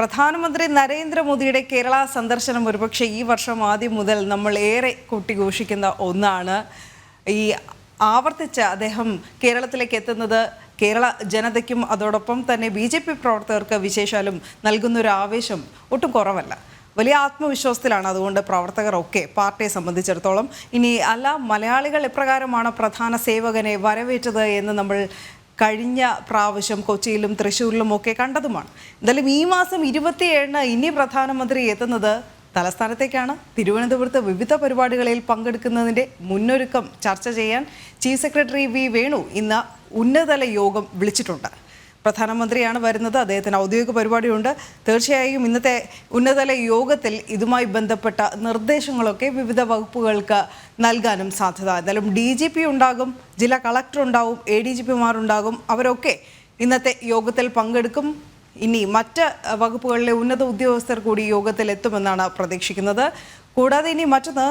പ്രധാനമന്ത്രി നരേന്ദ്രമോദിയുടെ കേരള സന്ദർശനം ഒരുപക്ഷെ ഈ വർഷം ആദ്യം മുതൽ നമ്മൾ ഏറെ കൂട്ടിഘോഷിക്കുന്ന ഒന്നാണ്. ഈ ആവർത്തിച്ച് അദ്ദേഹം കേരളത്തിലേക്ക് എത്തുന്നത് കേരള ജനതയ്ക്കും അതോടൊപ്പം തന്നെ ബി ജെ പി പ്രവർത്തകർക്ക് വിശേഷാലും നൽകുന്നൊരു ആവേശം ഒട്ടും കുറവല്ല. വലിയ ആത്മവിശ്വാസത്തിലാണ് അതുകൊണ്ട് പ്രവർത്തകർ ഒക്കെ പാർട്ടിയെ സംബന്ധിച്ചിടത്തോളം. ഇനി അല്ല മലയാളികൾ എപ്രകാരമാണ് പ്രധാന സേവകനെ വരവേറ്റത് എന്ന് നമ്മൾ കഴിഞ്ഞ പ്രാവശ്യം കൊച്ചിയിലും തൃശ്ശൂരിലും ഒക്കെ കണ്ടതുമാണ്. എന്തായാലും ഈ മാസം ഇരുപത്തിയേഴിന് ഇനി പ്രധാനമന്ത്രി എത്തുന്നത് തലസ്ഥാനത്തേക്കാണ്. തിരുവനന്തപുരത്ത് വിവിധ പരിപാടികളിൽ പങ്കെടുക്കുന്നതിന്റെ മുന്നൊരുക്കം ചർച്ച ചെയ്യാൻ ചീഫ് സെക്രട്ടറി വി വേണു ഇന്ന് ഉന്നതതല യോഗം വിളിച്ചിട്ടുണ്ട്. പ്രധാനമന്ത്രിയാണ് വരുന്നത്. അദ്ദേഹത്തിന് ഔദ്യോഗിക പരിപാടിയുണ്ട്. തീർച്ചയായും ഇന്നത്തെ ഉന്നതതല യോഗത്തിൽ ഇതുമായി ബന്ധപ്പെട്ട നിർദ്ദേശങ്ങളൊക്കെ വിവിധ വകുപ്പുകൾക്ക് നൽകാനും സാധ്യത. എന്തായാലും ഡി ജി പി ഉണ്ടാകും ജില്ലാ കളക്ടർ ഉണ്ടാവും എ ഡി ജി പിമാരുണ്ടാകും അവരൊക്കെ ഇന്നത്തെ യോഗത്തിൽ പങ്കെടുക്കും. ഇനി മറ്റ് വകുപ്പുകളിലെ ഉന്നത ഉദ്യോഗസ്ഥർ കൂടി യോഗത്തിൽ എത്തുമെന്നാണ് പ്രതീക്ഷിക്കുന്നത്. കൂടാതെ ഇനി മറ്റൊന്ന്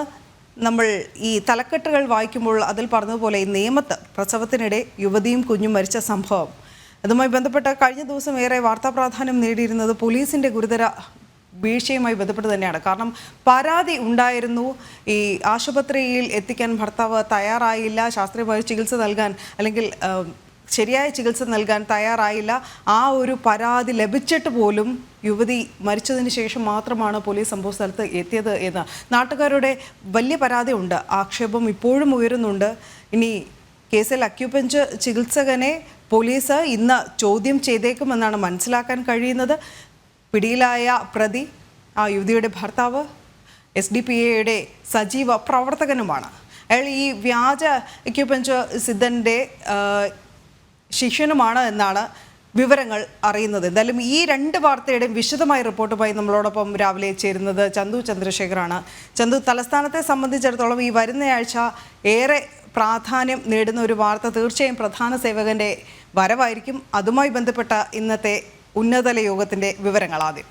നമ്മൾ ഈ തലക്കെട്ടുകൾ വായിക്കുമ്പോൾ അതിൽ പറഞ്ഞതുപോലെ ഈ നിയമത്ത് പ്രസവത്തിനിടെ യുവതിയും കുഞ്ഞും മരിച്ച സംഭവം. അതുമായി ബന്ധപ്പെട്ട് കഴിഞ്ഞ ദിവസം ഏറെ വാർത്താ പ്രാധാന്യം നേടിയിരുന്നത് പോലീസിന്റെ ഗുരുതര വീഴ്ചയുമായി ബന്ധപ്പെട്ട് തന്നെയാണ്. കാരണം പരാതി ഉണ്ടായിരുന്നു. ഈ ആശുപത്രിയിൽ എത്തിക്കാൻ ഭർത്താവ് തയ്യാറായില്ല. ശാസ്ത്രീയമായ ചികിത്സ നൽകാൻ അല്ലെങ്കിൽ ശരിയായ ചികിത്സ നൽകാൻ തയ്യാറായില്ല. ആ ഒരു പരാതി ലഭിച്ചിട്ട് പോലും യുവതി മരിച്ചതിന് ശേഷം മാത്രമാണ് പോലീസ് സംഭവ സ്ഥലത്ത് എത്തിയത് എന്ന്. നാട്ടുകാരുടെ വലിയ പരാതി ഉണ്ട്. ആക്ഷേപം ഇപ്പോഴും ഉയരുന്നുണ്ട്. ഇനി കേസിൽ അക്യുപഞ്ച് ചികിത്സകനെ പോലീസ് ഇന്ന് ചോദ്യം ചെയ്തേക്കുമെന്നാണ് മനസ്സിലാക്കാൻ കഴിയുന്നത്. പിടിയിലായ പ്രതി ആ യുവതിയുടെ ഭർത്താവ് എസ് ഡി പി എയുടെ സജീവ പ്രവർത്തകനുമാണ്. അയാൾ ഈ വ്യാജ അക്യുപഞ്ച് സിദ്ധന്റെ ശിഷ്യനുമാണ് എന്നാണ് വിവരങ്ങൾ അറിയുന്നത്. എന്തായാലും ഈ രണ്ട് വാർത്തയുടെയും വിശദമായ റിപ്പോർട്ടുമായി നമ്മളോടൊപ്പം രാവിലെ ചേരുന്നത് ചന്തു ചന്ദ്രശേഖറാണ് ചന്തു തലസ്ഥാനത്തെ സംബന്ധിച്ചിടത്തോളം ഈ വരുന്നയാഴ്ച ഏറെ പ്രാധാന്യം നേടുന്ന ഒരു വാർത്ത തീർച്ചയായും പ്രധാന സേവകന്റെ വരവായിരിക്കും. അതുമായി ബന്ധപ്പെട്ട ഇന്നത്തെ ഉന്നതതല യോഗത്തിന്റെ വിവരങ്ങൾ ആദ്യം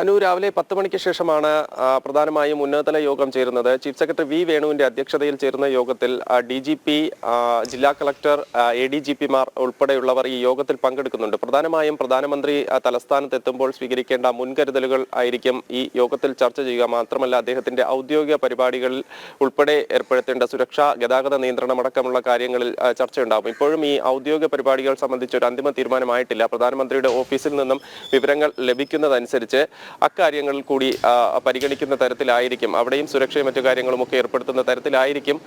അനു രാവിലെ പത്ത് മണിക്ക് ശേഷമാണ് പ്രധാനമായും ഉന്നതതല യോഗം ചേരുന്നത്. ചീഫ് സെക്രട്ടറി വി വേണുവിന്റെ അധ്യക്ഷതയിൽ ചേരുന്ന യോഗത്തിൽ ഡി ജി പി ജില്ലാ കളക്ടർ എ ഡി ജി പിമാർ ഉൾപ്പെടെയുള്ളവർ ഈ യോഗത്തിൽ പങ്കെടുക്കുന്നുണ്ട്. പ്രധാനമായും പ്രധാനമന്ത്രി തലസ്ഥാനത്ത് എത്തുമ്പോൾ സ്വീകരിക്കേണ്ട മുൻകരുതലുകൾ ആയിരിക്കും ഈ യോഗത്തിൽ ചർച്ച ചെയ്യുക. മാത്രമല്ല അദ്ദേഹത്തിന്റെ ഔദ്യോഗിക പരിപാടികളിൽ ഉൾപ്പെടെ ഏർപ്പെടുത്തേണ്ട സുരക്ഷ ഗതാഗത നിയന്ത്രണം അടക്കമുള്ള കാര്യങ്ങളിൽ ചർച്ചയുണ്ടാകും ഇപ്പോഴും ഈ ഔദ്യോഗിക പരിപാടികൾ സംബന്ധിച്ച് ഒരു അന്തിമ തീരുമാനമായിട്ടില്ല. പ്രധാനമന്ത്രിയുടെ ഓഫീസിൽ നിന്നും വിവരങ്ങൾ ലഭിക്കുന്നതനുസരിച്ച് അക്കാര്യങ്ങളിൽ കൂടി പരിഗണിക്കുന്ന തരത്തിലായിരിക്കും. അവിടെയും സുരക്ഷയും മറ്റു കാര്യങ്ങളുമൊക്കെ ഏർപ്പെടുത്തുന്ന തരത്തിലായിരിക്കും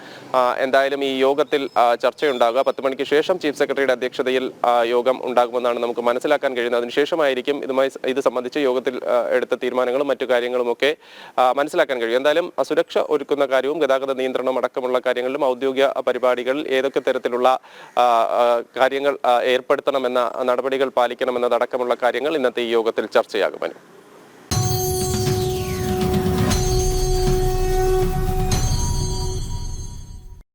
എന്തായാലും ഈ യോഗത്തിൽ ചർച്ചയുണ്ടാകുക. പത്ത് മണിക്ക് ശേഷം ചീഫ് സെക്രട്ടറിയുടെ അധ്യക്ഷതയിൽ യോഗം ഉണ്ടാകുമെന്നാണ് നമുക്ക് മനസ്സിലാക്കാൻ കഴിയുന്നത്. അതിനുശേഷമായിരിക്കും ഇതുമായി ഇത് സംബന്ധിച്ച് യോഗത്തിൽ എടുത്ത തീരുമാനങ്ങളും മറ്റു കാര്യങ്ങളുമൊക്കെ മനസ്സിലാക്കാൻ കഴിയും. എന്തായാലും സുരക്ഷ ഒരുക്കുന്ന കാര്യവും ഗതാഗത നിയന്ത്രണം അടക്കമുള്ള കാര്യങ്ങളിലും ഔദ്യോഗിക പരിപാടികൾ ഏതൊക്കെ തരത്തിലുള്ള കാര്യങ്ങൾ ഏർപ്പെടുത്തണമെന്ന നടപടികൾ പാലിക്കണമെന്നതടക്കമുള്ള കാര്യങ്ങൾ ഇന്നത്തെ ഈ യോഗത്തിൽ ചർച്ചയാകും. അനു